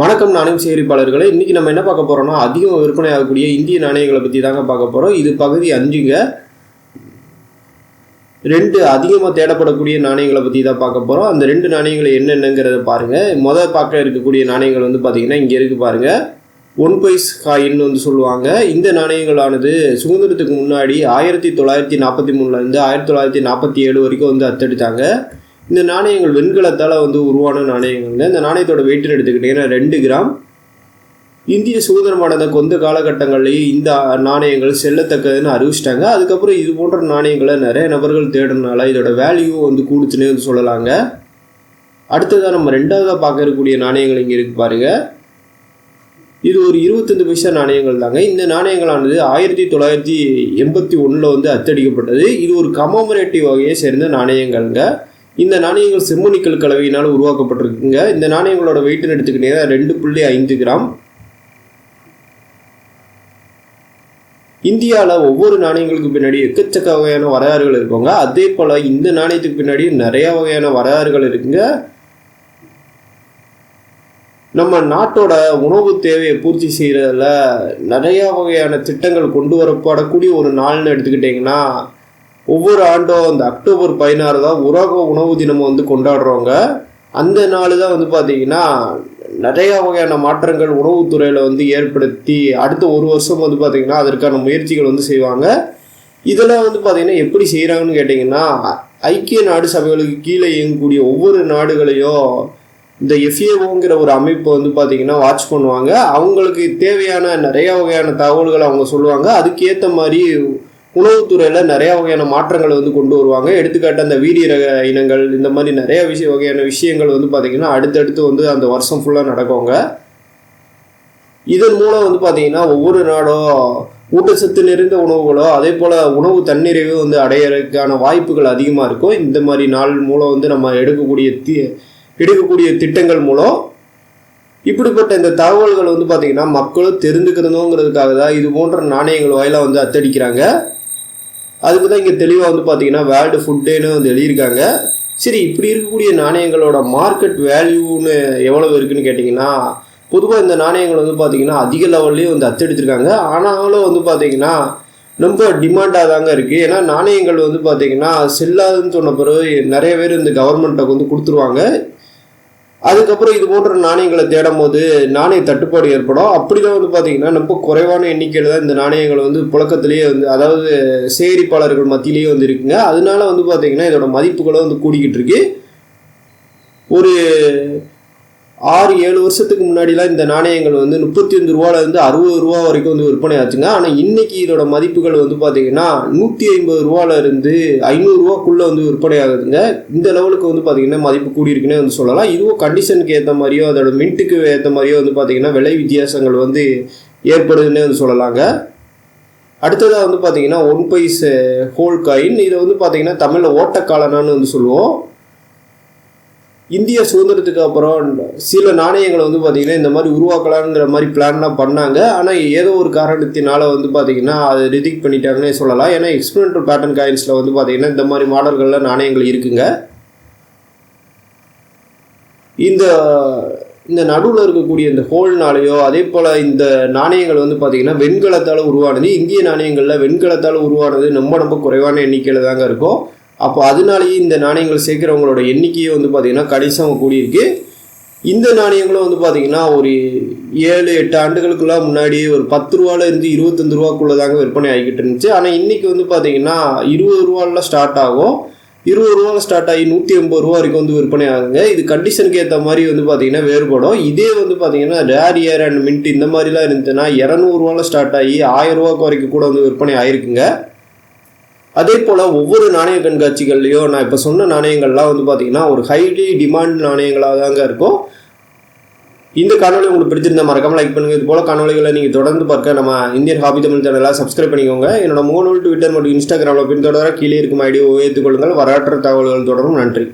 வணக்கம் நாணயம் சேகரிப்பாளர்களே. இன்றைக்கி நம்ம என்ன பார்க்க போகிறோம்னா அதிகம் விற்பனை ஆகக்கூடிய இந்திய நாணயங்களை பற்றி தாங்க பார்க்க போகிறோம் இது பகுதி அஞ்சுங்க. ரெண்டு அதிகமாக தேடப்படக்கூடிய நாணயங்களை பற்றி தான் பார்க்க போகிறோம் அந்த ரெண்டு நாணயங்கள் என்னென்னங்கிறத பாருங்கள் முதல் பார்க்க இருக்கக்கூடிய நாணயங்கள் வந்து பார்த்தீங்கன்னா இங்கே இருக்குது பாருங்கள் ஒன் பைஸ் காயின்னு வந்து சொல்லுவாங்க. இந்த நாணயங்களானது சுதந்திரத்துக்கு முன்னாடி ஆயிரத்தி தொள்ளாயிரத்தி நாற்பத்தி மூணுலேருந்து ஆயிரத்தி தொள்ளாயிரத்தி நாற்பத்தி ஏழு வரைக்கும் வந்து அத்தெடுத்தாங்க. இந்த நாணயங்கள் வெண்கலத்தால் வந்து உருவான நாணயங்கள்ங்க. இந்த நாணயத்தோட வெயிட்னு எடுத்துக்கிட்டிங்கன்னா ரெண்டு கிராம். இந்திய சுதந்திரமானத கொந்த காலகட்டங்கள்லேயே இந்த நாணயங்கள் செல்லத்தக்கதுன்னு அறிவிச்சிட்டாங்க. அதுக்கப்புறம் இது போன்ற நாணயங்களை நிறைய நபர்கள் தேடுறதுனால இதோட வேல்யூ வந்து கூடுச்சுன்னு வந்து சொல்லலாங்க. அடுத்ததாக நம்ம ரெண்டாவதாக பார்க்கக்கூடிய நாணயங்கள் இங்கே இருக்கு பாருங்க. இது ஒரு இருபத்தஞ்சு பைசா நாணயங்கள் தாங்க. இந்த நாணயங்களானது ஆயிரத்தி தொள்ளாயிரத்தி எண்பத்தி ஒன்றில் வந்து அச்சடிக்கப்பட்டது இது ஒரு கமோமரேட்டிவ் வகையை சேர்ந்த நாணயங்கள்ங்க. இந்த நாணயங்கள் செம்மணிக்கல் கலவையினால் உருவாக்கப்பட்டிருக்குங்க. இந்த நாணயங்களோட வெயிட்னு எடுத்துக்கிட்டீங்கன்னா ரெண்டு புள்ளி ஐந்து கிராம். இந்தியாவில் ஒவ்வொரு நாணயங்களுக்கு பின்னாடி எக்கச்சக்க வகையான வரலாறுகள் இருக்குங்க. அதே போல் இந்த நாணயத்துக்கு பின்னாடி நிறைய வகையான வரலாறுகள் இருக்குங்க. நம்ம நாட்டோட உணவு தேவையை பூர்த்தி செய்கிறதுல நிறையா வகையான திட்டங்கள் கொண்டு வரப்படக்கூடிய ஒரு நாள்னு எடுத்துக்கிட்டிங்கன்னா ஒவ்வொரு ஆண்டும் அந்த அக்டோபர் பதினாறு தான் உலக உணவு தினம் வந்து கொண்டாடுறவங்க. அந்த நாள் தான் வந்து பார்த்திங்கன்னா நிறையா வகையான மாற்றங்கள் உணவுத்துறையில் வந்து ஏற்படுத்தி அடுத்த ஒரு வருஷம் வந்து பார்த்திங்கன்னா அதற்கான முயற்சிகள் வந்து செய்வாங்க. இதெல்லாம் வந்து பார்த்திங்கன்னா எப்படி செய்கிறாங்கன்னு கேட்டிங்கன்னா ஐக்கிய நாடு சபைகளுக்கு கீழே இயங்கக்கூடிய ஒவ்வொரு நாடுகளையும் இந்த எஃப்ஏஓங்கிற ஒரு அமைப்பை வந்து பார்த்திங்கன்னா வாட்ச் பண்ணுவாங்க. அவங்களுக்கு தேவையான நிறைய வகையான தகவல்களை அவங்க சொல்லுவாங்க. அதுக்கேற்ற மாதிரி உணவுத்துறையில் நிறைய வகையான மாற்றங்கள் வந்து கொண்டு வருவாங்க. எடுத்துக்காட்டு அந்த வீரிய ரக இனங்கள் இந்த மாதிரி நிறைய விஷய வகையான விஷயங்கள் வந்து பார்த்திங்கன்னா அடுத்தடுத்து வந்து அந்த வருஷம் ஃபுல்லாக நடக்குங்க இதன் மூலம் வந்து பார்த்திங்கன்னா ஒவ்வொரு நாடும் ஊட்டச்சத்து நிறைந்த உணவுகளோ அதே போல் உணவு தன்னிறைவு வந்து அடையிறதுக்கான வாய்ப்புகள் அதிகமாக இருக்கும். இந்த மாதிரி நாள் மூலம் வந்து நம்ம எடுக்கக்கூடிய தி எடுக்கக்கூடிய திட்டங்கள் மூலம் இப்படிப்பட்ட இந்த தகவல்கள் வந்து பார்த்திங்கன்னா மக்களும் தெரிந்துக்கிறதுங்கிறதுக்காக தான் இது போன்ற நாணயங்கள் வாயிலாக வந்து அத்தடிக்கிறாங்க. அதுக்கு தான் இங்கே தெளிவாக வந்து பார்த்தீங்கன்னா வேர்ல்டு ஃபுட் டேன்னு வந்து எழுதியிருக்காங்க. சரி இப்படி இருக்கக்கூடிய நாணயங்களோட மார்க்கெட் வேல்யூன்னு எவ்வளவு இருக்குன்னு கேட்டிங்கன்னா பொதுவாக இந்த நாணயங்கள் வந்து பார்த்திங்கன்னா அதிக லெவல்லையும் வந்து அச்சடிச்சிருக்காங்க. ஆனாலும் வந்து பார்த்திங்கன்னா ரொம்ப டிமாண்டாக தாங்க இருக்குது ஏன்னா நாணயங்கள் வந்து பார்த்திங்கன்னா செல்லாதுன்னு சொன்ன பிறகு நிறைய பேர் இந்த கவர்மெண்ட்டை வந்து கொடுத்துருவாங்க. அதுக்கப்புறம் இது போன்ற நாணயங்களை தேடும் போது நாணய தட்டுப்பாடு ஏற்படும். அப்படிதான் வந்து பார்த்தீங்கன்னா ரொம்ப குறைவான எண்ணிக்கையில் தான் இந்த நாணயங்கள் வந்து புழக்கத்திலேயே வந்து அதாவது சேகரிப்பாளர்கள் மத்தியிலேயே வந்து இருக்குங்க. அதனால வந்து பார்த்தீங்கன்னா இதோட மதிப்புகளும் வந்து கூடிக்கிட்டு இருக்கு. ஒரு ஆறு ஏழு வருஷத்துக்கு முன்னாடிலாம் இந்த நாணயங்கள் வந்து முப்பத்தி அஞ்சு ரூபாலேருந்து அறுபது ரூபா வரைக்கும் வந்து விற்பனை ஆச்சுங்க. ஆனால் இன்றைக்கி இதோட மதிப்புகள் வந்து பார்த்தீங்கன்னா நூற்றி ஐம்பது ரூபாலேருந்து ஐநூறுரூவாக்குள்ளே வந்து விற்பனை ஆகுதுங்க. இந்த லெவலுக்கு வந்து பார்த்தீங்கன்னா மதிப்பு கூடியிருக்குன்னே வந்து சொல்லலாம். இதுவும் கண்டிஷனுக்கு ஏற்ற மாதிரியோ அதோட மின்ட்டுக்கு ஏற்ற மாதிரியோ வந்து பார்த்தீங்கன்னா விலை வித்தியாசங்கள் வந்து ஏற்படுதுன்னே வந்து சொல்லலாங்க. அடுத்ததாக வந்து பார்த்தீங்கன்னா ஒன் பைஸ் ஹோல் காயின் இதை வந்து பார்த்தீங்கன்னா தமிழில் ஓட்டக்காலனான்னு வந்து சொல்லுவோம். இந்திய சுதந்திரத்துக்கு அப்புறம் சில நாணயங்களை வந்து பார்த்திங்கன்னா இந்த மாதிரி உருவாக்கலாங்கிற மாதிரி பிளான்லாம் பண்ணாங்க. ஆனால் ஏதோ ஒரு காரணத்தினால வந்து பார்த்திங்கன்னா அதை ரிஜெக்ட் பண்ணிட்டாங்கன்னே சொல்லலாம். ஏன்னா எக்ஸ்பிரிமெண்டல் பேட்டர்ன் காயின்ஸில் வந்து பார்த்திங்கன்னா இந்த மாதிரி மாடல்களில் நாணயங்கள் இருக்குங்க. இந்த இந்த நடுவில் இருக்கக்கூடிய இந்த ஹோல்னாலேயோ அதே போல் இந்த நாணயங்கள் வந்து பார்த்திங்கன்னா வெண்கலத்தால் உருவானது. இந்திய நாணயங்களில் வெண்கலத்தால் உருவானது ரொம்ப ரொம்ப குறைவான எண்ணிக்கையில் தாங்க இருக்கும். அப்போ அதனாலேயே இந்த நாணயங்கள் சேர்க்குறவங்களோட எண்ணிக்கையே வந்து பார்த்திங்கன்னா கணிசமாக கூடியிருக்கு. இந்த நாணயங்களும் வந்து பார்த்திங்கன்னா ஒரு ஏழு எட்டு ஆண்டுகளுக்குலாம் முன்னாடி ஒரு பத்து ரூபால இருந்து இருபத்தஞ்சு ரூபாக்குள்ளே தாங்க விற்பனை ஆகிக்கிட்டு இருந்துச்சு. ஆனால் இன்றைக்கி வந்து பார்த்திங்கன்னா இருபது ரூபாவில் ஸ்டார்ட் ஆகும். இருபது ரூபாவில் ஸ்டார்ட் ஆகி நூற்றி ஐம்பது ரூபா வரைக்கும் வந்து விற்பனை ஆகுங்க. இது கண்டிஷனுக்கு ஏற்ற மாதிரி வந்து பார்த்தீங்கன்னா வேறுபடும். இதே வந்து பார்த்திங்கன்னா ரேர் ஏர் அண்ட் மின்ட் இந்த மாதிரிலாம் இருந்துச்சுன்னா இரநூறுவாவில் ஸ்டார்ட் ஆகி ஆயிரம் ரூபாய்க்கு வரைக்கும் கூட வந்து விற்பனை ஆயிருக்குங்க. அதே போல் ஒவ்வொரு நாணய கண்காட்சிகள்லையும் நான் இப்போ சொன்ன நாணயங்கள்லாம் வந்து பார்த்தீங்கன்னா ஒரு ஹைலி டிமாண்ட் நாணயங்களாக தாங்க இருக்கும். இந்த காணொலி உங்களுக்கு பிடிச்சிருந்தா மறக்காமல் லைக் பண்ணுங்கள் இது போல் காணொலிகளை நீங்கள் தொடர்ந்து பார்க்க நம்ம இந்தியன் ஹாபி தமிழ் சேனலாக சப்ஸ்கிரைப் பண்ணிக்கோங்க. என்னோட முகநூல் ட்விட்டர் மற்றும் இன்ஸ்டாகிராமில் பின்தொடர கீழே இருக்கும் ஐடியை ஏற்றுக்கொள்ளுங்கள் வரலாற்று தகவல்கள் தொடரும். நன்றி.